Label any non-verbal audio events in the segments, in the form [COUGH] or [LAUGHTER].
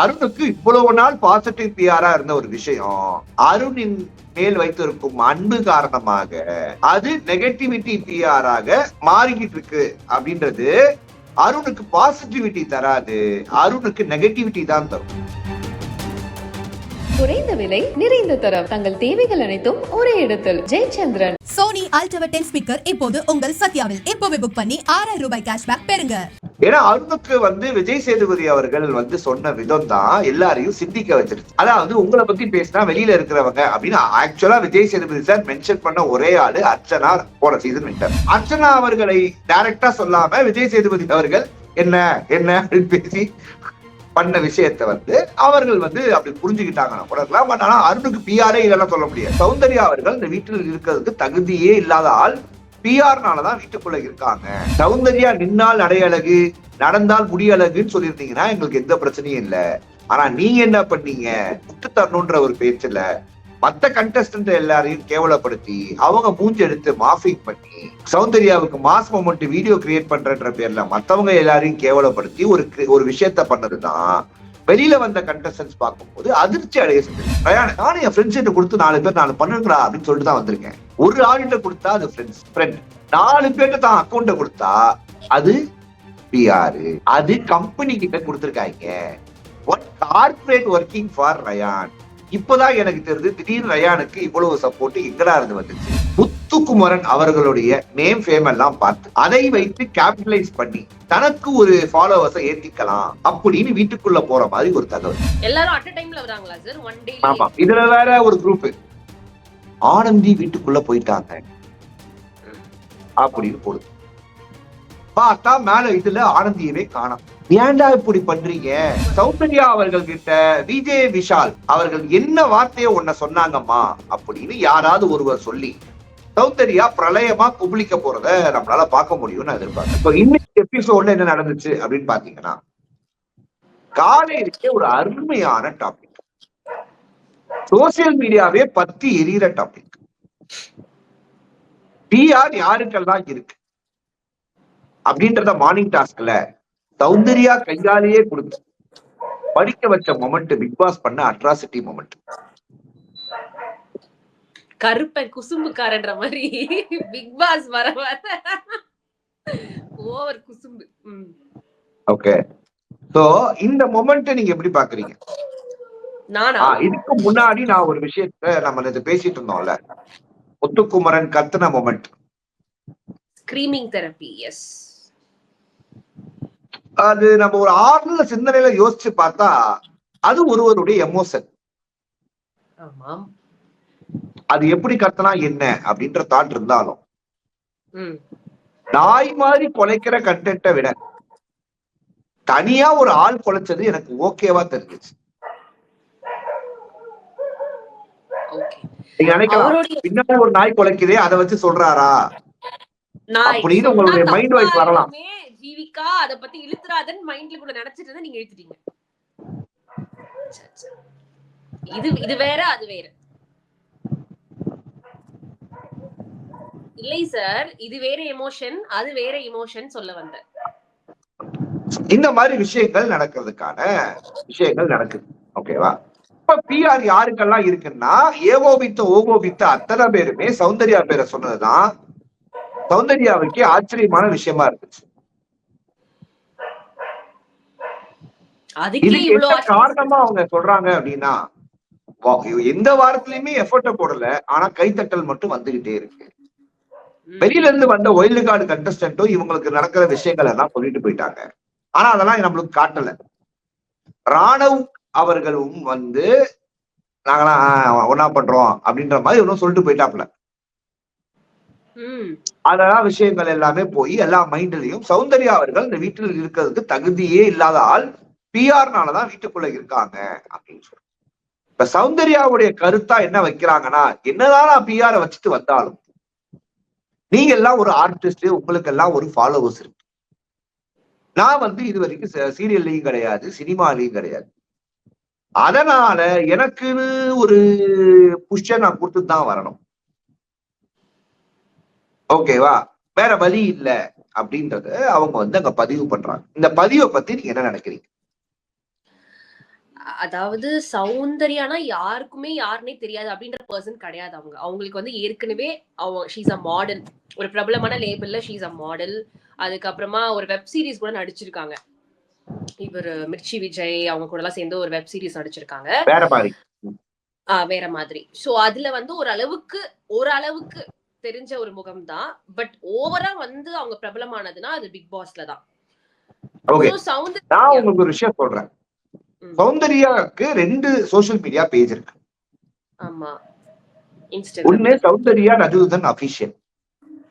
அருணுக்கு இவ்வளவு நாள் பாசிட்டிவ் பிஆரா இருந்த ஒரு விஷயம் அருணின் மேல் வைத்திருக்கும் அன்பு காரணமாக அது நெகட்டிவிட்டி பிஆராக மாறிக்கிட்டு இருக்கு அப்படின்றது அருணுக்கு பாசிட்டிவிட்டி தராது. அருணுக்கு நெகட்டிவிட்டி தான் தரும். குறைந்த விலை நிறைந்த தரம். தங்கள் தேவைகள் அனைத்தும் ஒரே இடத்தில். Jayachandran. Sony ultra ten speaker இப்போது உங்கள் சத்யாவில். இப்போவே புக் பண்ணி ஆறாயிரம் ரூபாய் கேஷ்பேக் பெறுங்க. ஏன்னா அருணுக்கு வந்து விஜய் சேதுபதி அவர்கள் வந்து சொன்ன விதம் தான் எல்லாரையும் சிந்திக்க வச்சிருச்சு. அதாவது உங்களை பத்தி பேசினா வெளியில இருக்கிறவங்க அப்படின்னு ஆக்சுவலா விஜய் சேதுபதி சார் மென்ஷன் பண்ண ஒரே ஆளு அர்ச்சனா போன சீசன் வின்டர் அர்ச்சனா அவர்களை டைரக்டா சொல்லாம விஜய் சேதுபதி அவர்கள் என்ன என்ன? அப்படின்னு பேசி பண்ண விஷயத்த வந்து அவர்கள் வந்து அப்படி புரிஞ்சுக்கிட்டாங்கன்னா கூட இருக்கலாம். பட் ஆனா அருணுக்கு பிஆரே இல்லைன்னா சொல்ல முடியாது. சௌந்தர்யா அவர்கள் இந்த வீட்டில் இருக்கிறதுக்கு தகுதியே இல்லாத ஆள். பிஆர்னாலதான் வீட்டுக்குள்ள இருக்காங்க. சௌந்தர்யா நின்னால் அடையழகு நடந்தால் முடியழகுன்னு சொல்லியிருந்தீங்கன்னா எங்களுக்கு எந்த பிரச்சனையும் இல்லை. ஆனா நீங்க என்ன பண்ணீங்க? முட்டு தரணுன்ற ஒரு பேச்சுல மத்த கண்டஸ்டன்ட் எல்லாரையும் கேவலப்படுத்தி அவங்க மூஞ்சி எடுத்து மாஃபிங் பண்ணி சௌந்தர்யாவுக்கு மாஸ் மொமெண்ட் வீடியோ கிரியேட் பண்றன்ற பேர்ல மத்தவங்க எல்லாரையும் கேவலப்படுத்தி ஒரு ஒரு விஷயத்த பண்ணதுதான் வெளியில வந்த கண்டஸ்டன்ஸ் பார்க்கும்போது அதிர்ச்சி அடைய செஞ்சது நானும் என் ஃப்ரெண்ட்ஸ் கிட்ட கொடுத்து நாலு பேர் நாலு பண்ணுங்கடா அப்படின்னு சொல்லிட்டு தான் வந்திருக்கேன். ஒரு ஆளுகிட்ட கொடுத்தா அது ஃப்ரெண்ட்ஸ் ஃப்ரெண்ட் நாலு பேர்ட்ட தான் அக்கௌண்ட்டை கொடுத்தா அது பிஆர் அது கம்பெனி கிட்ட கொடுத்துருக்காங்க. One corporate working for Rayan இப்பதான் எனக்கு தெரிஞ்சு திடீர்னு ரயானுக்கு இவ்வளவு சப்போர்ட் எங்கடா இருந்து வந்துச்சு? முத்துக்குமரன் அவர்களுடைய நேம் ஃபேம் எல்லாம் பார்த்து அதை வைத்து கேபிட்டலைஸ் பண்ணி தனக்கு ஒரு ஃபாலோவர்ஸை ஏத்திக்கலாம் அப்படின்னு வீட்டுக்குள்ள போற மாதிரி ஒரு தகவல். எல்லாரும் அட் டைம்ல வராங்களா சார் ஒன் டே ஆமா இதுல வேற ஒரு குரூப் ஆனந்தி வீட்டுக்குள்ள போயிட்டாங்க. அப்படின்னு போடுது. பார்த்தா மேல இதுல ஆனந்தியவே காணோம். ஏன்டா இப்படி பண்றீங்க? சௌந்தர்யா அவர்கள் கிட்ட விஜய் விஷால் அவர்கள் என்ன வார்த்தையை ஒன்ன சொன்னாங்கம்மா அப்படின்னு யாராவது ஒருவர் சொல்லி சௌந்தர்யா பிரளயமா குபிளிக்க போறத நம்மளால பார்க்க முடியும்னு எதிர்பார்க்கிறேன். இப்போ இன்னைக்கு எபிசோட்ல என்ன நடந்துச்சு அப்படின்னு பாத்தீங்கன்னா காலையிலே ஒரு அருமையான டாபிக் சோசியல் மீடியாவே பத்தி எரியிற டாபிக் பிஆர் யாருக்கெல்லாம் இருக்கு? அப்படின்றத மார்னிங் டாஸ்க்ல சௌந்தர்யா கையாலேயே கொடுத்து படிக்க வச்ச மொமெண்ட் பிக் பாஸ் பண்ண அட்ராசிட்டி மொமெண்ட் கருப்பன் குசும்புக்காரன்ற மாதிரி பிக் பாஸ் வர வர ஓவர் குசும்பு. ஓகே சோ இந்த மொமெண்ட் நீங்க எப்படி பாக்குறீங்க? நானா? இதுக்கு முன்னாடி நான் ஒரு விஷயத்த நம்ம இது பேசிட்டு இருந்தோம்ல. முத்துக்குமரன் கத்துன மொமெண்ட் ஸ்கிரீமிங் தெரப்பி எஸ் அது நம்ம ஒரு ஆழ்ந்த சிந்தனையில யோசிச்சு பார்த்தா அது ஒருவருடைய எமோஷன் அது எப்படி கத்தனா என்ன அப்படின்ற தாட் இருந்தாலும். நாய் மாதிரி கொலைக்கிற கண்டென்ட்டை விட தனியா ஒரு ஆள் கொலைச்சது எனக்கு ஓகேவா தெரிஞ்சுச்சு. நீங்க நினைக்கலாம் பின்னாடி ஒரு நாய் கொலைக்குதே அதை வச்சு சொல்றாரா? அப்படின்னு உங்களுடைய voice தப்பா வரலாம். இருக்குமே, ஜீவிகா அத பத்தி இழுத்துறாதன் மைண்ட்ல கூட நினைச்சிட்டு இருந்தா நீங்க இழுத்துட்டீங்க. இது இது வேற அது வேற. இல்லை சார் இது வேற எமோஷன் அது வேற எமோஷன் சொல்ல வந்தேன். இந்த மாதிரி விஷயங்கள் நடக்கிறதுக்கான விஷயங்கள் நடக்குது. ஓகேவா இப்ப பிஆர் யாருக்கெல்லாம் இருக்குன்னா ஏகோபித்த ஓகோபித்த அத்தனை பேருமே சௌந்தர்யா பேரை சொன்னதுதான். சௌந்தர்யாவுக்கு ஆச்சரியமான விஷயமா இருந்துச்சு அதுக்கே இதுக்கு இவ்வளவு என்ன காரணமா அவங்க சொல்றாங்க அப்படின்னா எந்த வாரத்திலயுமே எஃபர்ட்ட போடல ஆனா கைத்தட்டல் மட்டும் வந்துகிட்டே இருக்கு. வெளியில இருந்து வந்த ஒயில்டு கார்டு கண்டஸ்டன்ட்டும் இவங்களுக்கு நடக்கிற விஷயங்கள் எல்லாம் சொல்லிட்டு போயிட்டாங்க. ஆனா அதெல்லாம் நம்மளுக்கு காட்டல. ராணவ் அவர்களும் வந்து நாங்களாம் ஒண்ணா பண்றோம் அப்படின்ற மாதிரி ஒன்னும் சொல்லிட்டு போயிட்டாப்ல. அதெல்லாம் விஷயங்கள் எல்லாமே போய் எல்லா மைண்ட்லயும் சௌந்தர்யா அவர்கள் இந்த வீட்டில் இருக்கிறதுக்கு தகுதியே இல்லாத ஆள் பிஆர்னாலதான் வீட்டுக்குள்ள இருக்காங்க அப்படின்னு சொல்றாங்க. இப்ப சௌந்தர்யாவுடைய கருத்தா என்ன வைக்கிறாங்கன்னா என்னதான் நான் பிஆரை வச்சுட்டு வந்தாலும் நீங்க எல்லாம் ஒரு ஆர்டிஸ்ட் உங்களுக்கு எல்லாம் ஒரு ஃபாலோவர்ஸ் இருக்கு. நான் வந்து இது வரைக்கும் சீரியல்லையும் கிடையாது சினிமாலையும் கிடையாது. அதனால எனக்குன்னு ஒரு புஷ்ஷை நான் கொடுத்துட்டு தான் வரணும். ஓகேவா வேற வழி இல்லை அப்படின்றத அவங்க வந்து அங்க பதிவு பண்றாங்க. இந்த பதிவை பத்தி நீங்க என்ன நினைக்கிறீங்க? அதாவது சௌந்தர்யானா யாருக்குமே யாருன்னே தெரியாது அப்படின்ற பர்சன் கிடையாது அவங்க. அவங்களுக்கு வந்து ஏற்கனவே அவங்க ஷீஸ் அ மாடல் ஒரு பிரபலமான லேபிள்ல ஷீஸ் அ மாடல் அதுக்கப்புறமா ஒரு வெப் சீரிஸ் கூட நடிச்சிருக்காங்க. இவர் மிர்ச்சி விஜய் அவங்க கூட எல்லாம் சேர்ந்து ஒரு வெப் சீரிஸ் நடிச்சிருக்காங்க. வேற மாதிரி. ஆஹ் வேற மாதிரி. சோ அதுல வந்து ஒரு அளவுக்கு ஒரு அளவுக்கு தெரிஞ்ச ஒரு முகம் தான். பட் ஓவரா வந்து அவங்க பிரபலமானதுன்னா அது பிக் பாஸ்ல தான். நான் உங்களுக்கு ஒரு விஷயம் சொல்றேன். ம். சௌந்தர்யாக்கு ரெண்டு சோஷியல் மீடியா பேஜ் இருக்கு. ஒண்ணு சௌந்தர்யா ரஜுதன் அபிஷியல்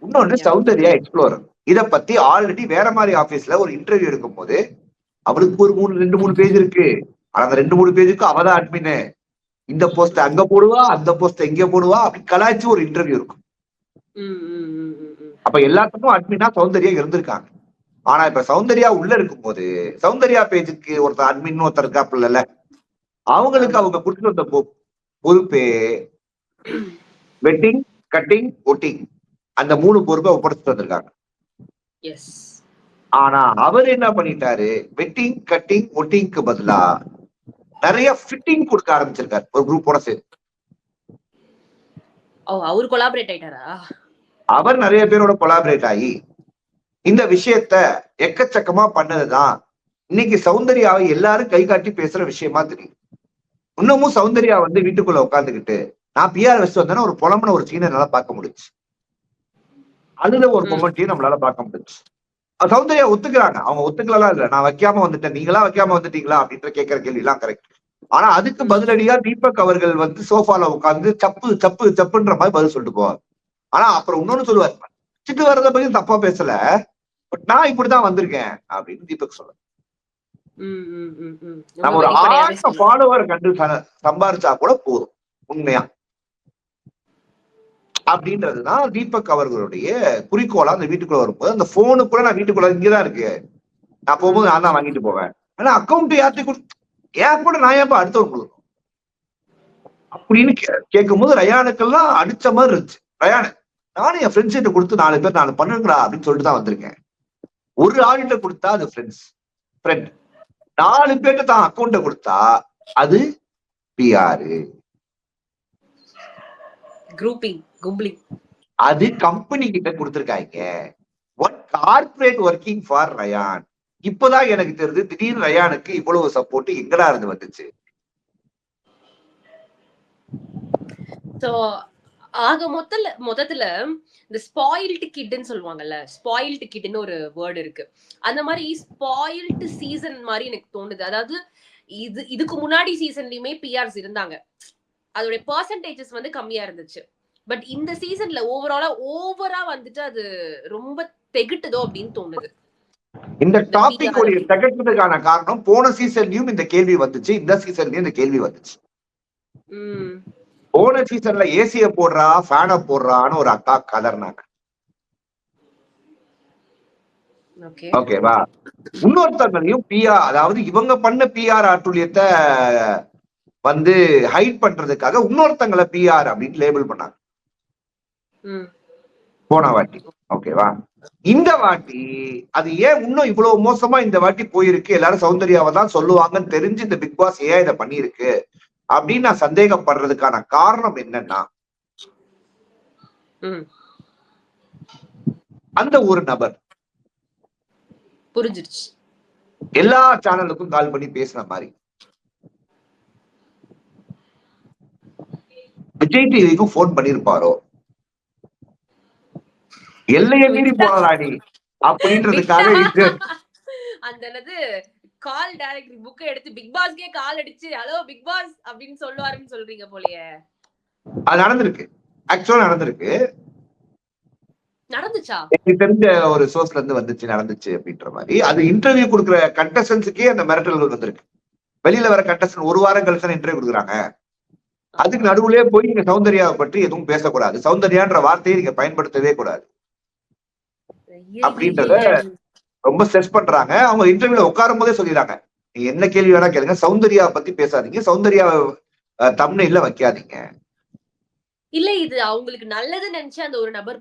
இன்னொன்னு. சௌந்தர்யா எக்ஸ்ப்ளோரர் இத பத்தி ஆல்ரெடி வேற மாதிரி ஆபீஸ்ல ஒரு இன்டர்வியூ எடுக்கும் போது அவளுக்கு ஒரு மூணு ரெண்டு மூணு பேஜ் இருக்கு. ஆனா அந்த ரெண்டு மூணு பேஜுக்கு அவதான் அட்மின் இந்த போஸ்ட் அங்க போடுவா அந்த போஸ்ட் எங்க போடுவா அப்படி கலாய்ச்சி ஒரு இன்டர்வியூ இருக்கும். அப்ப எல்லாத்துக்கும் அட்மினா சௌந்தர்யா இருந்திருக்காங்க. ஆனா இப்ப சௌந்தர்யா உள்ள இருக்கும்போது சௌந்தர்யா பேஜுக்கு ஒருத்தர் அட்மின் ஒருத்தர் இருக்காப்புல அவங்களுக்கு அவங்க பொ- பொறுப்பே வெட்டிங் கட்டிங் ஒட்டிங் அந்த மூணு பொறுப்பை ஒப்படைச்சிட்டு வந்திருக்காங்க. ஆனா அவர் என்ன பண்ணிட்டாரு? வெட்டிங் கட்டிங் ஒட்டிங்க்கு பதிலா நிறைய ஃபிட்டிங் கொடுக்க ஆரம்பிச்சிருக்காரு. ஒரு குரூப்போட சேர்த்து அவர் கொலாபரேட் ஆயிட்டாரா? அவர் நிறைய பேரோட கொலாபரேட் ஆகி இந்த விஷயத்த எக்கச்சக்கமா பண்ணதுதான். இன்னைக்கு சௌந்தர்யாவை எல்லாரும் கை காட்டி பேசுற விஷயமா தெரியும் இன்னமும் சௌந்தர்யா வந்து வீட்டுக்குள்ள உட்காந்துக்கிட்டு நான் பிஆர் வச்சு வந்தேன்னா ஒரு புலம்புன ஒரு சீனை என்னால பார்க்க முடிச்சு அதுல ஒரு ம். மொமெண்ட்டையும் நம்மளால பார்க்க முடிச்சு சௌந்தர்யா ஒத்துக்கிறாங்க. அவங்க ஒத்துக்கலாம் இல்ல. நான் வைக்காம வந்துட்டேன். நீங்களா வைக்காம வந்துட்டீங்களா அப்படின்ற கேட்கிற கேள்வி எல்லாம் கரெக்ட் ஆனா அதுக்கு பதிலடியா தீபக் அவர்கள் வந்து சோஃபால உட்கார்ந்து சப்பு சப்பு சப்புன்ற மாதிரி பதில் சொல்லிட்டு போவார். ஆனா அப்புறம் இன்னொன்னு சொல்லுவார். வச்சுட்டு வர்றத பத்தி தப்பா பேசல. பட் நான் இப்படிதான் வந்திருக்கேன் அப்படின்னு தீபக் சொல்ல நம்ம ஒரு சொல்லுங்க. ஃபாலோவர் கண்டு சம்பாரிச்சா கூட போதும் உண்மையா? அப்படின்றதுதான் தீபக் அவர்களுடைய குறிக்கோளா அந்த வீட்டுக்குள்ள வரும்போது அந்த போனு கூட நான் வீட்டுக்குள்ள இங்கதான் இருக்கு. நான் போகும்போது நான் தான் வாங்கிட்டு போவேன். ஆனா அக்கௌண்ட் யார்த்தி கொடு ஏன் கூட நான் ஏன் அடுத்தவங்க கொடுக்கணும் அப்படின்னு கேட்கும் போது ரயானுக்கெல்லாம் அடிச்ச மாதிரி இருந்துச்சு. ரயானு நானும் என் ஃப்ரெண்ட்ஸ் கிட்ட கொடுத்து நாலு பேர் நாலு பண்ணுங்கடா அப்படின்னு சொல்லிட்டு தான் வந்திருக்கேன். ஒரு ஆள்கிட்ட கொடுத்தா அது ஃப்ரெண்ட்ஸ் ஃப்ரெண்ட் நாலு பேர்ட்ட தான் அக்கௌண்ட கொடுத்தா அது பிஆர் குரூப்பிங் கும்பலிங் அது கம்பெனி கிட்ட கொடுத்திருக்காங்க. One corporate working for Rayan இப்பதான் எனக்கு தெரியுது திடீர்னு ரயானுக்கு இவ்வளவு சப்போர்ட் எங்கடா இருந்து வந்துச்சு? ஆக மொத்தல மொத்தத்துல இந்த ஸ்பாயில்டு கிட்னு சொல்லுவாங்கல்ல ஸ்பாயில்டு கிட்னு ஒரு வேர்டு இருக்கு. அந்த மாதிரி ஸ்பாயில்டு சீசன் மாதிரி எனக்கு தோணுது. அதாவது இது இதுக்கு முன்னாடி சீசன்லயுமே பிஆர்ஸ் இருந்தாங்க. அதோட பர்சன்டேஜஸ் வந்து கம்மியா இருந்துச்சு. பட் இந்த சீசன்ல ஓவராலா ஓவரா வந்துட்டு அது ரொம்ப தெகிட்டுதோ அப்படின்னு தோணுது. இந்த டாபிக் உடைய காரணம் போன சீசன்லயும் இந்த கேள்வி வந்துச்சு இந்த சீசன்லயும் இந்த கேள்வி வந்துச்சு. உம் போன சீசன்ல ஏசிய போடுறா ஃபேனை போடுறான்னு ஒரு அக்கா கதர்னாங்க ஓகே. ஓகேவா இன்னொருத்தங்களையும் பிஆர் அதாவது இவங்க பண்ண பிஆர் ஆட்டுழியத்தை வந்து ஹைட் பண்றதுக்காக இன்னொருத்தங்களை பிஆர் அப்படின்னு லேபிள் பண்ணாங்க. போன வாட்டி. ஓகேவா இந்த வாட்டி அது ஏன் இன்னும் இவ்வளவு மோசமா இந்த வாட்டி போயிருக்கு? எல்லாரும் சௌந்தர்யாவை தான் சொல்லுவாங்கன்னு தெரிஞ்சு இந்த பிக் பாஸ் ஏன் இதை பண்ணியிருக்கு? அப்படின்னு நான் சந்தேகப்படுறதுக்கான காரணம் என்னன்னா அந்த ஒரு நபர். புரிஞ்சிருச்சு. எல்லா சேனலுக்கும் கால் பண்ணி பேசின மாதிரி. விஜய் டிவிக்கும் போன் பண்ணிருப்பாரோ? எல்லையை மீறி போனலாடி அப்படின்றதுக்காக அந்த கால் டைரக்ட் புக் எடுத்து பிக் பாஸ்க்கே கால் அடிச்சு ஹலோ பிக் பாஸ் அப்படின்னு சொல்லுவாருன்னு சொல்றீங்க போலயே. அது நடந்திருக்கு. ஆக்சுவலா நடந்திருக்கு. நடந்துச்சா? எனக்கு தெரிஞ்ச ஒரு சோர்ஸ்ல இருந்து வந்துச்சு நடந்துச்சு அப்படின்ற மாதிரி. அது இன்டர்வியூ கொடுக்குற கண்டஸ்டன்ஸுக்கே அந்த மிரட்டல்கள் வந்திருக்கு. வெளியில வர கண்டஸ்டன் ஒரு வாரம் கழிச்சு இன்டர்வியூ கொடுக்குறாங்க. அதுக்கு நடுவுலயே போய் நீங்க சௌந்தர்யாவை பற்றி எதுவும் பேசக்கூடாது. சௌந்தர்யான்ற வார்த்தையை நீங்க பயன்படுத்தவே கூடாது. அப்படின்றத ரொம்ப ஸ்ட்ரெஸ் பண்றாங்க. அவங்க இன்டர்வியூல உட்காரும் போதே சொல்லிடுறாங்க. நீங்க என்ன கேள்வி வேணா கேளுங்க. சௌந்தர்யாவை பத்தி பேசாதீங்க. சௌந்தர்யா தமிழ்ல வைக்காதீங்க. இல்ல இது அவங்களுக்கு நல்லது நினைச்சு அந்த ஒரு நபர்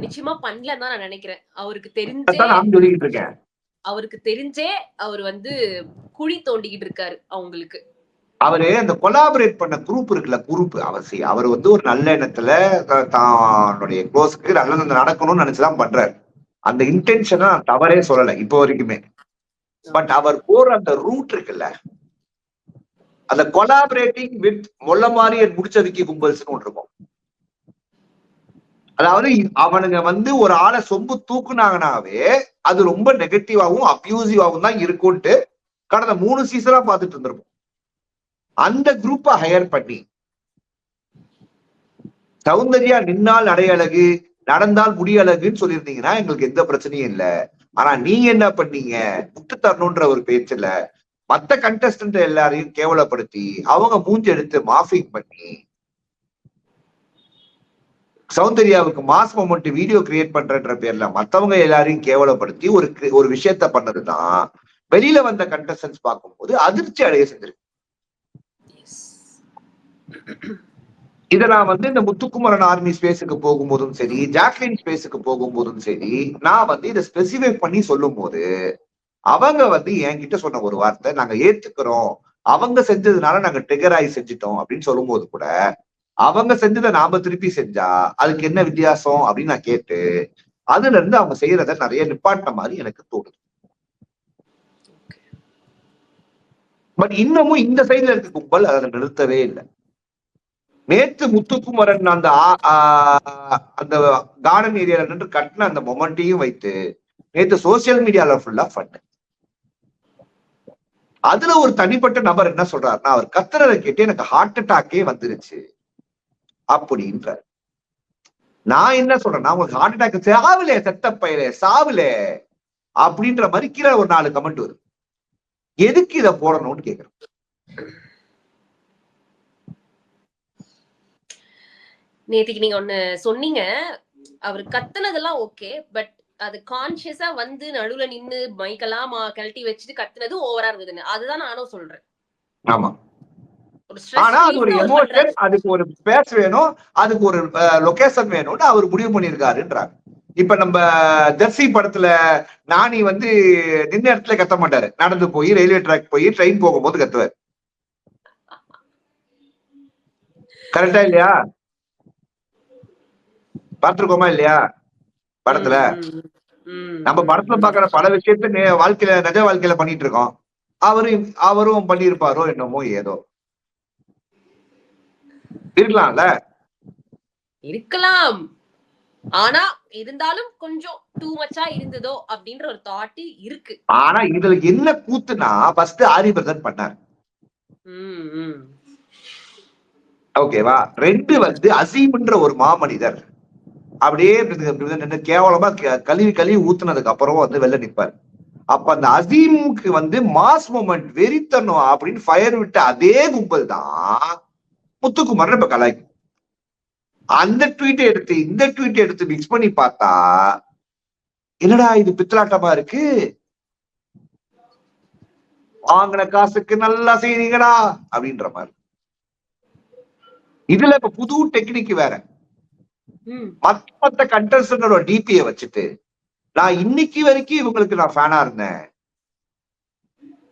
நிச்சயமா பண்ணலன்னு தான் நான் நினைக்கிறேன். அவருக்கு தெரிஞ்சே அவருக்கு தெரிஞ்சே அவர் வந்து குழி தோண்டிக்கிட்டு இருக்காரு அவங்களுக்கு. அவரு அந்த கொலாபரேட் பண்ண குரூப் இருக்குல்ல குரூப் அவசியம் அவர் வந்து ஒரு நல்ல எண்ணத்துல தன்னுடைய க்ளோஸ்க்கு நல்லது நடக்கணும்னு நினைச்சுதான் பண்றாரு. அந்த இன்டென்ஷனை நான் தவறே சொல்லல இப்போ வரைக்குமே. பட் அவர் போற அந்த ரூட் இருக்குல்ல அந்த கொலாபரேட்டிங் வித் மொல்ல மாதிரி முடிச்சதுக்கு விக்கி கும்பல்ஸ்னு ஒன்று இருக்கும். அதாவது அவனுங்க வந்து ஒரு ஆளை சொம்பு தூக்குனாங்கனாவே அது ரொம்ப நெகட்டிவாகவும் அப்யூசிவாகவும் தான் இருக்கும்ட்டு கடந்த மூணு சீசனா பார்த்துட்டு இருந்திருப்போம். அந்த குரூப்பை ஹையர் பண்ணி சௌந்தர்யா நின்னால் அடையழகு நடந்தால் முடியழகுன்னு சொல்லியிருந்தீங்கன்னா எங்களுக்கு எந்த பிரச்சனையும் இல்ல. ஆனா நீங்க என்ன பண்ணீங்க? முட்டு தரணுன்ற ஒரு பேச்சுல மத்த கண்டஸ்டன்ட் எல்லாரையும் கேவலப்படுத்தி அவங்க மூஞ்சி எடுத்து மாஃபிங் பண்ணி சௌந்தர்யாவுக்கு மாஸ் மொமெண்ட் வீடியோ கிரியேட் பண்றன்ற பேர்ல மத்தவங்க எல்லாரையும் கேவலப்படுத்தி ஒரு ஒரு விஷயத்த பண்ணதுதான் வெளியில வந்த கண்டஸ்டன்ஸ் பார்க்கும்போது அதிர்ச்சி அடைய செஞ்சிருக்கு. இதை நான் வந்து இந்த முத்துக்குமரன் ஆர்மி ஸ்பேஸுக்கு போகும்போதும் சரி ஜாக்லின் ஸ்பேஸுக்கு போகும்போதும் சரி நான் வந்து இதை ஸ்பெசிஃபை பண்ணி சொல்லும் போது அவங்க வந்து என்கிட்ட சொன்ன ஒரு வார்த்தை நாங்க ஏத்துக்கிறோம். அவங்க செஞ்சதுனால நாங்க ட்ரிகர் ஆகி செஞ்சிட்டோம் அப்படின்னு சொல்லும்போது கூட அவங்க செஞ்சதை நாம திருப்பி செஞ்சா அதுக்கு என்ன வித்தியாசம் அப்படின்னு நான் கேட்டு அதுல இருந்து அவங்க செய்யறத நிறைய நிப்பாட்டின மாதிரி எனக்கு தோணுது. பட் இன்னமும் இந்த சைடுல இருக்க கும்பல் அதை நிறுத்தவே இல்லை. நேத்து முத்துக்குமரன் அந்த அந்த கார்டன் ஏரியால நின்று கட்டின அந்த மொமெண்டையும் வைத்து நேத்து சோசியல் மீடியால ஃபுல்லா பண்ணு அதுல ஒரு தனிப்பட்ட நபர் என்ன சொல்றாருன்னா அவர் கத்துறதை கேட்டு எனக்கு ஹார்ட் அட்டாக்கே வந்துருச்சு அப்படின்ற நான் என்ன சொல்றேன்னா உங்களுக்கு ஹார்ட் அட்டாக் சாவிலே செத்த பயிலே அப்படின்ற மாதிரி கீழே ஒரு நாலு கமெண்ட் வருது. எதுக்கு இதை போடணும்னு கேக்குறேன் நேத்திக்கு நீங்க ஒண்ணு சொன்னீங்க. அவர் கத்துனதெல்லாம் ஓகே பட் அது கான்சியஸா வந்து நடுவுல நின்னு மைக்கெல்லாம் கழட்டி வச்சுட்டு கத்துனது ஓவரா இருந்ததுன்னு. அதுதான் நானும் சொல்றேன். ஆமா. ஆனா அது ஒரு எமோஷன் அதுக்கு ஒரு பேஸ் வேணும் அதுக்கு ஒரு லொகேஷன் வேணும்னு அவர் முடிவு பண்ணியிருக்காருன்றாங்க. இப்ப நம்ம ஜெர்சி படத்துல நானி வந்து நின்ன இடத்துல கத்த மாட்டாரு. நடந்து போய் ரயில்வே ட்ராக் போய் ட்ரெயின் போகும்போது கத்துவார். கரெக்டா இல்லையா? பார்த்திருக்கோமா இல்லையா? படத்துல. நம்ம படத்துல பாக்குற பல விஷயத்த வாழ்க்கையில நிஜ வாழ்க்கையில பண்ணிட்டு இருக்கோம் அவரும் அவரும் பண்ணியிருப்பாரோ என்னமோ ஏதோ. இருக்கலாம்ல? இருக்கலாம். ஆனா இருந்தாலும் கொஞ்சம் டூ மச்சா இருந்ததோ அப்படின்ற ஒரு தாட் இருக்கு. ஆனா இதுல என்ன கூத்துனா ஃபர்ஸ்ட் ஆரி பிரதர் பண்ணார். ஓகேவா? ரெண்டு வந்து அசீம்ன்ற ஒரு மாமனிதர். அப்படியே நின்று கேவலமா க- கழுவி கழுவி ஊத்துனதுக்கு அப்புறம் வந்து வெளில நிற்பாரு அப்ப அந்த அசீமுக்கு வந்து மாஸ் மூமெண்ட் வெறித்தனும் அப்படின்னு ஃபயர் விட்ட அதே கும்பல் தான் முத்துக்குமார் இப்ப கலாய்க்கு. அந்த ட்வீட்டை எடுத்து இந்த ட்வீட்டை எடுத்து மிக்ஸ் பண்ணி பார்த்தா என்னடா இது பித்தலாட்டமா இருக்கு? வாங்கின காசுக்கு நல்லா செய்றீங்கடா அப்படின்ற மாதிரி. இதுல இப்ப புது டெக்னிக் வேற. மத்த மத்த கண்டஸ்டன்டோட டிபியை வச்சுட்டு நான் இன்னைக்கு வரைக்கும் இவங்களுக்கு நான் ஃபேனா இருந்தேன்.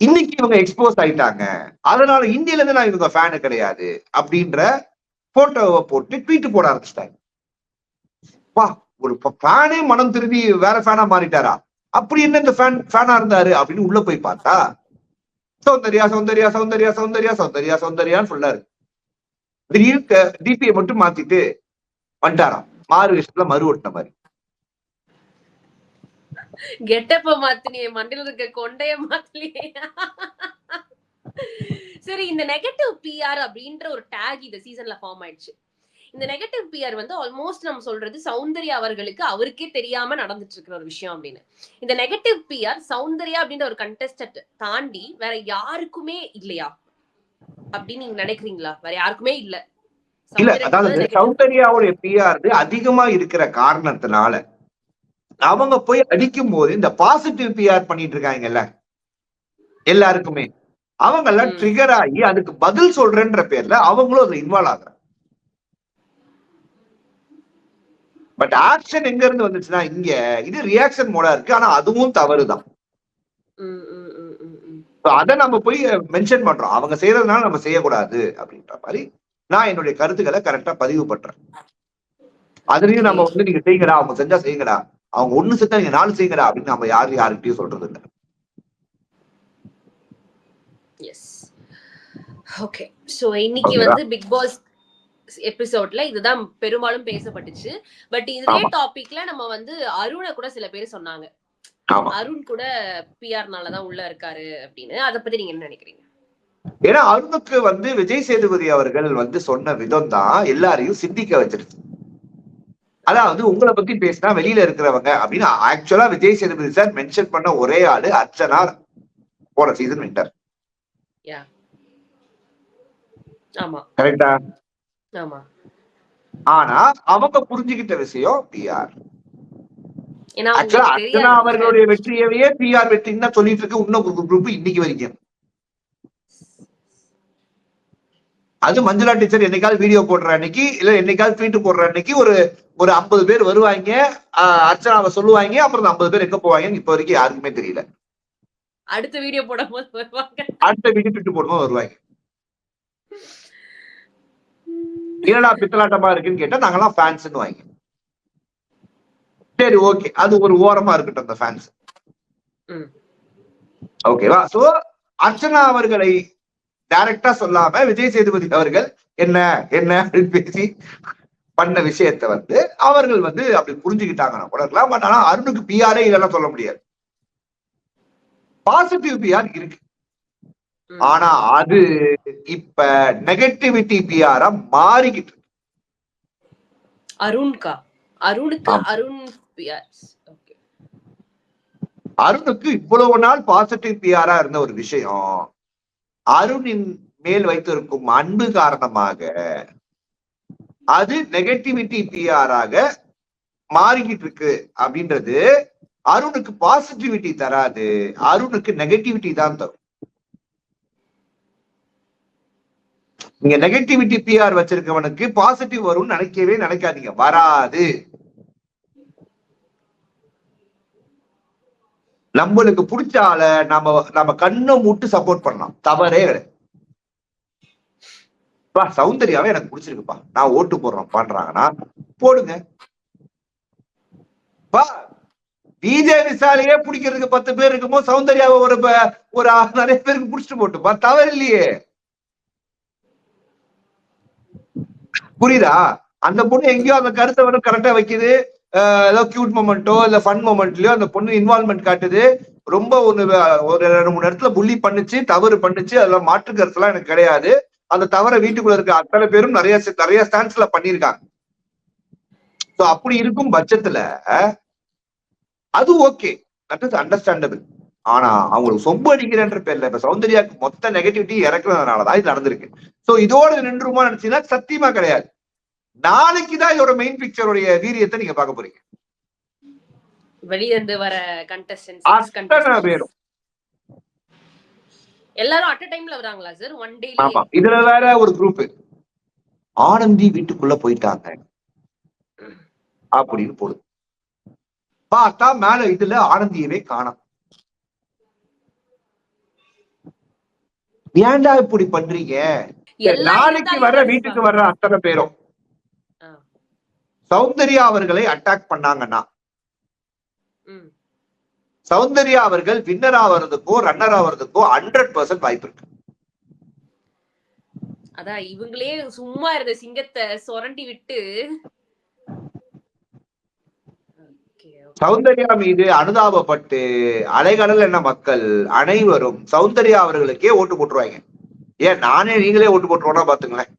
இன்னைக்கு இவங்க எக்ஸ்போஸ் ஆயிட்டாங்க. அதனால இந்தியில இருந்து நான் இவங்க ஃபேனு கிடையாது அப்படின்ற போட்டோவை போட்டு ட்வீட் போட ஆரம்பிச்சிட்டாங்க. வா ஒரு ஃபேனே மனம் திரும்பி வேற ஃபேனா மாறிட்டாரா? அப்படி என்ன இந்த ஃபேன் ஃபேனா இருந்தாரு அப்படின்னு உள்ள போய் பார்த்தா சௌந்தர்யா சௌந்தர்யா சௌந்தர்யா சௌந்தர்யா சௌந்தர்யா சௌந்தர்யான்னு ஃபுல்லா இருக்கு. டிபியை மட்டும் மாத்திட்டு வந்துட்டாராம் மாறு விஷயத்துல மறு ஒட்டின மாதிரி. கெட்டப்ப மாத்தினியே மண்டல இருக்க கொண்டைய மாத்தலையே சரி இந்த நெகட்டிவ் பிஆர் அப்படின்ற ஒரு டேக் இந்த சீசன்ல ஃபார்ம் ஆயிடுச்சு. இந்த நெகட்டிவ் பிஆர் வந்து ஆல்மோஸ்ட் நம்ம சொல்றது சௌந்தர்யா அவர்களுக்கு அவருக்கே தெரியாம நடந்துட்டு இருக்கிற ஒரு விஷயம் அப்படின்னு. இந்த நெகட்டிவ் பிஆர் சௌந்தர்யா அப்படின்ற ஒரு கண்டெஸ்டன்ட் தாண்டி வேற யாருக்குமே இல்லையா? அப்படின்னு நீங்க நினைக்கிறீங்களா? வேற யாருக்குமே இல்ல. இல்ல அதாவது. சௌந்தர்யாவுடைய பிஆர் அதிகமா இருக்கிற காரணத்தினால அவங்க போய் அடிக்கும் போது இந்த பாசிட்டிவ் பிஆர் பண்ணிட்டு இருக்காங்கல்ல எல்லாருக்குமே அவங்க எல்லாம். ட்ரிகர் ஆகி அதுக்கு பதில் சொல்றேன்ற பேர்ல அவங்களும் அதுல இன்வால்வ் ஆகுறாங்க பட் ஆக்ஷன் எங்க இருந்து வந்துச்சுன்னா இங்க இது ரியாக்ஷன் மோடா இருக்கு ஆனா அதுவும் தவறுதான் அதை நம்ம போய் மென்ஷன் பண்றோம் அவங்க செய்யறதுனால நம்ம செய்யக்கூடாது அப்படின்ற மாதிரி நான் என்னுடைய கருத்துக்களை கரெக்டா பதிவு பண்றேன். அதுலயும் நம்ம வந்து நீங்க செய்யுங்கடா அவங்க செஞ்சா செய்யுங்கடா. அவங்க ஒண்ணு செஞ்சா நீங்க நாலு செய்யுங்கடா அப்படின்னு நம்ம யாரும் யாருக்கிட்டையும் சொல்றது இல்லை. எஸ் ஓகே சோ இன்னைக்கு. வந்து பிக் பாஸ் எபிசோட்ல இதுதான் பெரும்பாலும் பேசப்பட்டுச்சு. பட் இதே. டாபிக்ல நம்ம வந்து அருணை கூட சில பேர் சொன்னாங்க. அருண் கூட பிஆர்னால தான் உள்ள இருக்காரு அப்படின்னு. அத பத்தி நீங்க என்ன நினைக்கிறீங்க? ஏன்னா அருணுக்கு வந்து விஜய் சேதுபதி அவர்கள் வந்து சொன்ன விதம் தான் எல்லாரையும் சிந்திக்க வச்சிருச்சு. அதாவது உங்களை பத்தி பேசினா வெளியில இருக்கிறவங்க அப்படின்னு ஆக்சுவலா விஜய் சேதுபதி சார் மென்ஷன் பண்ண ஒரே ஆளு அர்ச்சனா போன சீசன் வின்டர் ஆமா. கரெக்டா ஆனா அவங்க புரிஞ்சுக்கிட்ட விஷயம் பிஆர் ஆக்சுவலா அர்ச்சனா. அவர்களுடைய வெற்றியவே பிஆர் வெற்றின்னு சொல்லிட்டு இருக்கு. இன்னும் குரூப் இன்னைக்கு வரைக்கும். அது மஞ்சுளா டீச்சர் என்னைக்காவது வீடியோ போடுற அன்னைக்கு இல்ல என்னைக்காவது ட்வீட் போடுற அன்னைக்கு ஒரு ஒரு ஐம்பது பேர் வருவாங்க அர்ச்சனாவை சொல்லுவாங்க அப்புறம் அந்த ஐம்பது பேர் எங்க போவாங்கன்னு இப்ப வரைக்கும் யாருக்குமே தெரியல. அடுத்த வீடியோ போடும்போது வருவாங்க. அடுத்த வீடியோ ட்வீட் போடும்போது வருவாங்க. என்னடா பித்தலாட்டமா இருக்குன்னு கேட்டா நாங்கெல்லாம் ஃபேன்ஸ்னு வாங்க. சரி ஓகே அது ஒரு ஓரமா இருக்கட்டும் அந்த ஃபேன்ஸ். ஓகேவா சோ அர்ச்சனா அவர்களை டைரக்டா சொல்லாம விஜய் சேதுபதி அவர்கள் என்ன என்ன அப்படின்னு பேசி பண்ண விஷயத்த வந்து அவர்கள் வந்து அப்படி புரிஞ்சுக்கிட்டாங்கன்னா கூட இருக்கலாம் பட் ஆனா அருணுக்கு பிஆரே இல்லைன்னா சொல்ல முடியாது பாசிட்டிவ் பிஆர் இருக்கு. ஆனா அது இப்ப நெகட்டிவிட்டி பிஆரா மாறிக்கிட்டு இருக்கு. அருண்கா அருணுக்கு. அருண் அருணுக்கு இவ்வளவு நாள் பாசிட்டிவ் பிஆரா இருந்த ஒரு விஷயம் அருணின் மேல் வைத்திருக்கும் அன்பு காரணமாக அது நெகட்டிவிட்டி பிஆராக மாறிக்கிட்டு இருக்கு. அப்படின்றது அருணுக்கு பாசிட்டிவிட்டி தராது. அருணுக்கு நெகட்டிவிட்டி தான் தரும். நீங்க நெகட்டிவிட்டி பிஆர் வச்சிருக்கவனுக்கு பாசிட்டிவ் வரும்னு நினைக்கவே நினைக்காதீங்க. வராது. நம்மளுக்கு பிடிச்ச நம்ம நம்ம கண்ணை மூட்டு சப்போர்ட் பண்ணலாம். தவறே கிடையாது. பா சௌந்தர்யாவே எனக்கு பிடிச்சிருக்குப்பா. நான் ஓட்டு போடுறோம் பண்றாங்கன்னா போடுங்க. பா விஜய் விசாலையே பிடிக்கிறதுக்கு பத்து பேர் இருக்கும்போது சௌந்தர்யாவை ஒரு ஒரு நிறைய பேருக்கு பிடிச்சிட்டு போட்டுப்பா. தவறு இல்லையே. புரியுதா? அந்த பொண்ணு எங்கேயோ அந்த கருத்தை வந்து கரெக்டா வைக்குது. ஏதோ கியூட் மொமெண்ட்டோ இல்லை ஃபன் மொமெண்ட்லயோ அந்த பொண்ணு இன்வால்மெண்ட் காட்டுது. ரொம்ப ஒன்று ஒரு ரெண்டு மூணு இடத்துல புள்ளி பண்ணுச்சு தவறு பண்ணுச்சு அதில் மாற்று கருத்துலாம் எனக்கு கிடையாது. அந்த தவறை வீட்டுக்குள்ள இருக்க அத்தனை பேரும் நிறைய நிறைய ஸ்டான்ஸ்ல பண்ணியிருக்காங்க. ஸோ அப்படி இருக்கும் பட்சத்துல அது ஓகே தட் இஸ் அண்டர்ஸ்டாண்டபிள் ஆனா அவங்களுக்கு சொம்பு அடிக்கிறன்ற பேர்ல இப்ப சௌந்தர்யாக்கு மொத்த நெகட்டிவிட்டி இறக்குறதுனாலதான் இது நடந்திருக்கு. ஸோ இதோட நின்றுமா நினைச்சீங்கன்னா சத்தியமா கிடையாது. நாளைக்கு தான் இதோட மெயின் பிக்சருடைய வீரியத்தை நீங்க பார்க்க போறீங்க. வெளியிருந்து வர அத்தனை பேரும். கண்டஸ்டன்ஸ் எல்லாரும் அட் டைம்ல வராங்களா சார் ஒன் டே ஆமா. இதுல வேற ஒரு குரூப் ஆனந்தி வீட்டுக்குள்ள போயிட்டாங்க. அப்படின்னு போடுது. பார்த்தா மேல இதுல ஆனந்தியவே காணோம் ஏன்டா இப்படி பண்றீங்க? நாளைக்கு வர்ற வீட்டுக்கு வர்ற அத்தனை பேரும். சௌந்தர்யா அவர்களை அட்டாக் பண்ணாங்கன்னா சௌந்தர்யா அவர்கள் வின்னர் ஆவறதுக்கோ ரன்னர் ஆவறதுக்கோ ஹண்ட்ரட் பர்சன்ட் வாய்ப்பு இருக்கு. அதான் இவங்களே சும்மா இருந்த சிங்கத்தை சொரண்டி விட்டு. சௌந்தர்யா மீது அனுதாபப்பட்டு அலைகடல் என்ன மக்கள் அனைவரும் சௌந்தர்யா அவர்களுக்கே ஓட்டு போட்டுருவாங்க ஏன் நானே நீங்களே ஓட்டு போட்டுருவோம்னா பாத்துங்களேன்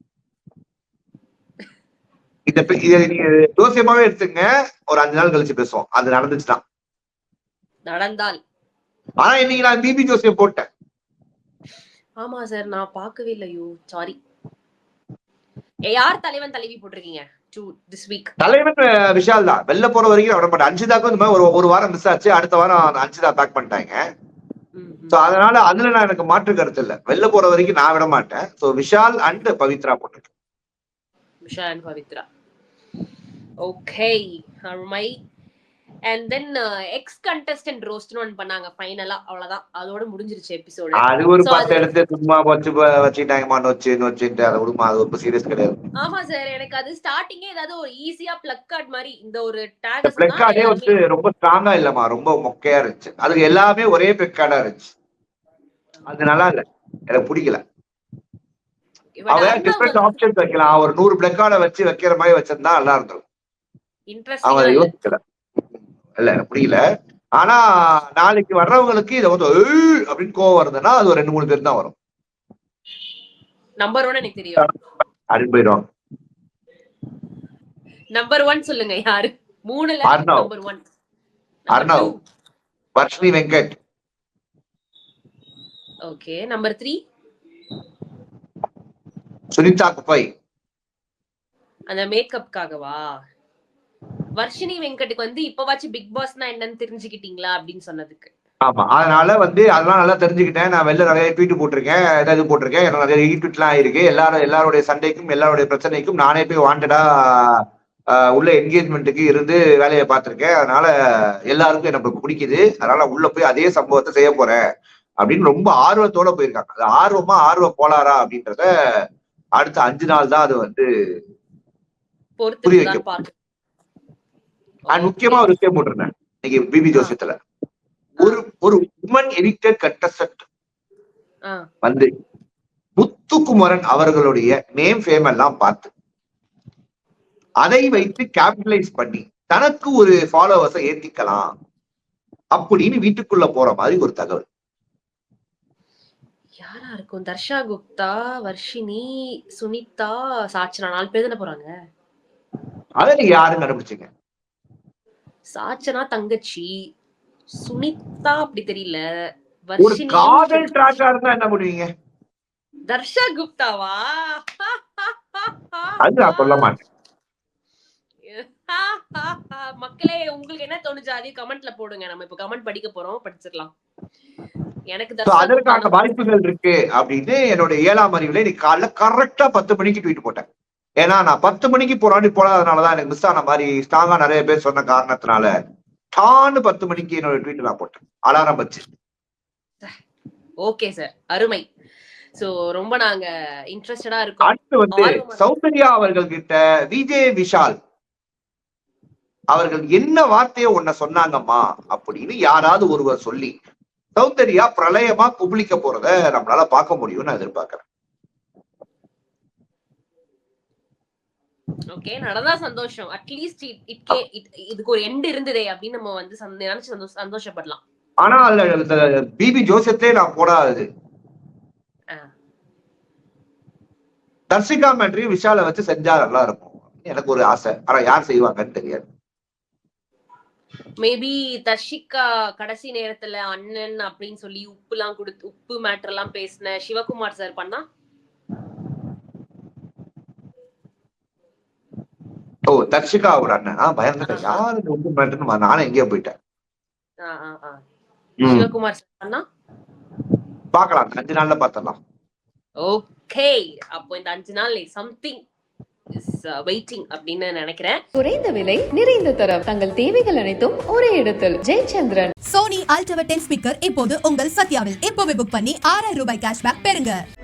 இந்த இதை நீங்க ஜோசியமாவே எடுத்துங்க ஒரு அஞ்சு நாள் கழிச்சு பேசுவோம். அது நடந்துச்சுதான் நடந்தால். ஆனா இன்னைக்கு நான் பிபி ஜோசியம் போட்டேன். ஆமா சார் நான் பார்க்கவே இல்லை யூ சாரி யார் தலைவன் தலைவி போட்டிருக்கீங்க? தலைவன் விஷால் தான். வெளில போற வரைக்கும் விட மாட்டேன். அஞ்சுதாக்கும் இந்த மாதிரி ஒரு ஒரு வாரம் மிஸ் ஆச்சு. அடுத்த வாரம் அஞ்சுதா பேக் பண்ணிட்டாங்க. சோ அதனால அதுல நான் எனக்கு மாற்று கருத்து இல்ல. வெளில போற வரைக்கும் நான் விட மாட்டேன். சோ விஷால் அண்ட் பவித்ரா போட்டு விஷா அண்ட் பவித்ரா. ஓகே அருமை. அண்ட் தென் எக்ஸ் கண்டஸ்டன்ட் ரோஸ்ட்னு ஒன்று பண்ணாங்க ஃபைனலா அவ்வளவுதான். அதோட முடிஞ்சிருச்சு எபிசோடு அது ஒரு பத்து அது- எடுத்து சும்மா வச்சு வச்சுட்டாங்கம்மா நொச்சு நொச்சுட்டு அதை விடுமா அது ரொம்ப சீரியஸ் கிடையாது. ஆமா சார் எனக்கு அது ஸ்டார்டிங்கே ஏதாவது ஒரு ஈஸியா பிளக் கார்டு மாதிரி இந்த ஒரு டேக் பிளக் கார்டே வந்து ரொம்ப ஸ்ட்ராங்கா இல்லம்மா. ரொம்ப மொக்கையா இருந்துச்சு. அதுக்கு எல்லாமே ஒரே பிளக் கார்டா இருந்துச்சு. அது நல்லா இல்ல. எனக்கு பிடிக்கல. அவன் டிஃப்ரெண்ட் ஆப்ஷன்ஸ் வைக்கலாம். ஒரு நூறு பிளக் கார்டை வச்சு வைக்கிற மாதிரி வச்சிருந்தா நல்லா இருந்திருக்கும். இன்ட்ரெஸ்டிங் யோசிக்கல. இல்ல புரியல. ஆனா நாளைக்கு வர்றவங்களுக்கு இதை வந்து அப்படின்னு கோவம் வருதுன்னா அது ஒரு ரெண்டு மூணு பேர் தான் வரும். நம்பர் ஒன் எனக்கு தெரியும். அப்படின்னு போயிடுவாங்க. நம்பர் ஒன் சொல்லுங்க யாரு? மூணுல. Number one Arnav. Varshini Venkat okay number three Sunitha குப்பை அந்த மேக்கப்காகவா வர்ஷினி வெங்கட்டுக்கு வந்து இப்பவாச்சும் பிக் பாஸ்னா என்னன்னு தெரிஞ்சுக்கிட்டீங்களா அப்படின்னு சொன்னதுக்கு? ஆமா. அதனால வந்து அதெல்லாம் நல்லா தெரிஞ்சுக்கிட்டேன். நான் வெளில நிறைய ட்வீட் போட்டிருக்கேன். ஏதாவது போட்டிருக்கேன். எனக்கு நிறைய ரீட்வீட்லாம் ஆயிருக்கு. எல்லாரும் எல்லாருடைய சண்டைக்கும் எல்லாருடைய பிரச்சனைக்கும் நானே போய் வாண்டடா உள்ள என்கேஜ்மெண்ட்டுக்கு இருந்து வேலையை பார்த்திருக்கேன். அதனால எல்லாருக்கும் எனக்கு பிடிக்குது. அதனால உள்ள போய் அதே சம்பவத்தை செய்ய போறேன் அப்படின்னு ரொம்ப ஆர்வத்தோட போயிருக்காங்க. அது ஆர்வமா ஆர்வ கோளாறா அப்படின்றத அடுத்த அஞ்சு நாள் தான் அது வந்து புரிய வைக்கும். அண்ட் முக்கியமா ஒரு விஷயம் போட்டிருந்தேன். இன்னைக்கு பிபி ஜோசியத்துல. ஒரு ஒரு உமன் எடிக்டட் கண்டஸ்டன்ட். வந்து முத்துக்குமரன் அவர்களுடைய நேம் ஃபேம் எல்லாம் பார்த்து அதை வைத்து கேபிட்டலைஸ் பண்ணி தனக்கு ஒரு ஃபாலோவர்ஸை ஏத்திக்கலாம் அப்படின்னு வீட்டுக்குள்ள போற மாதிரி ஒரு தகவல். யாரா இருக்கும்? தர்ஷா குப்தா வர்ஷினி சுனிதா சாச்சனா நாலு பேர் தானே போறாங்க? அதை நீங்க யாரும் கண்டுபிடிச்சீங்க. சாச்சனா தங்கச்சி சுனிதா அப்படி தெரியல. காதல் ட்ராக்கா இருந்தா என்ன பண்ணுவீங்க? தர்ஷா குப்தாவா? அது நான் சொல்ல மாட்டேன். [LAUGHS] மக்களே உங்களுக்கு என்ன தோணுச்சு? அதையும் கமெண்ட்ல போடுங்க. நம்ம இப்ப கமெண்ட் படிக்க போறோம். படிச்சிடலாம். எனக்கு அதற்கான வாய்ப்புகள் இருக்கு அப்படின்னு என்னோட ஏழாம் அறிவுல இன்னைக்கு காலைல கரெக்டா பத்து மணிக்கு ட்வீட் போட்டேன். ஏன்னா நான் பத்து மணிக்கு போராடி போடாதனாலதான் எனக்கு மிஸ் ஆன மாதிரி ஸ்ட்ராங்கா நிறைய பேர் சொன்ன காரணத்தினால டான்னு பத்து மணிக்கு என்னோட ட்வீட் நான் போட்டேன். அலாரம் வச்சு. ஓகே சார் அருமை. சோ ரொம்ப நாங்க இன்ட்ரெஸ்டடா இருக்கோம். அடுத்து வந்து சௌந்தர்யா அவர்கள் கிட்ட விஜய் விஷால் அவர்கள் என்ன வார்த்தையை உன்னை சொன்னாங்கம்மா அப்படின்னு யாராவது ஒருவர் சொல்லி சௌந்தர்யா பிரளயமா குபிளிக்க போறத நம்மளால பார்க்க முடியும்னு நான் எதிர்பார்க்கிறேன். ஓகே நடந்தா சந்தோஷம். அட்லீஸ்ட் இட்கே இதுக்கு ஒரு எண்ட் இருந்ததே அப்படின்னு நம்ம வந்து நினைச்சு சந்தோஷ- சந்தோஷப்படலாம். ஆனா அதுல பிபி ஜோசத்தே நான் போடாதது ஆ. தர்ஷிகா மேட்ரி விஷால வச்சு செஞ்சா நல்லா இருக்கும். எனக்கு ஒரு ஆசை. ஆனா யார் செய்வாங்கன்னு தெரியாது. மேபி தர்ஷிகா கடைசி நேரத்துல அண்ணன் அப்படின்னு சொல்லி உப்பு எல்லாம் கொடுத்து உப்பு மேட்டர் எல்லாம் பேசின சிவகுமார் சார் பண்ணா ஓ தர்ஷிகாவோட அண்ணன். ஆஹ். பயந்துட்டேன் யாரு இந்த உப்பு மேட்ருன்னு நானும் எங்கேயோ போயிட்டேன். ஆ, ஆ, ஆ. ம், சிவகுமார் சார் பண்ணா பார்க்கலாம். அஞ்சு நாள்ல பார்த்தலாம் ஓகே. அப்போ இந்த அஞ்சு நாள் சம்திங் இஸ் வெயிட்டிங் அப்படின்னு நினைக்கிறேன். குறைந்த விலை நிறைந்த தரம். தங்கள் தேவைகள் அனைத்தும் ஒரே இடத்தில். Jayachandran. Sony ultra ten speaker இப்போது உங்கள் சத்யாவில். இப்போவே புக் பண்ணி ஆறாயிரம் ரூபாய் கேஷ்பேக் பெறுங்க.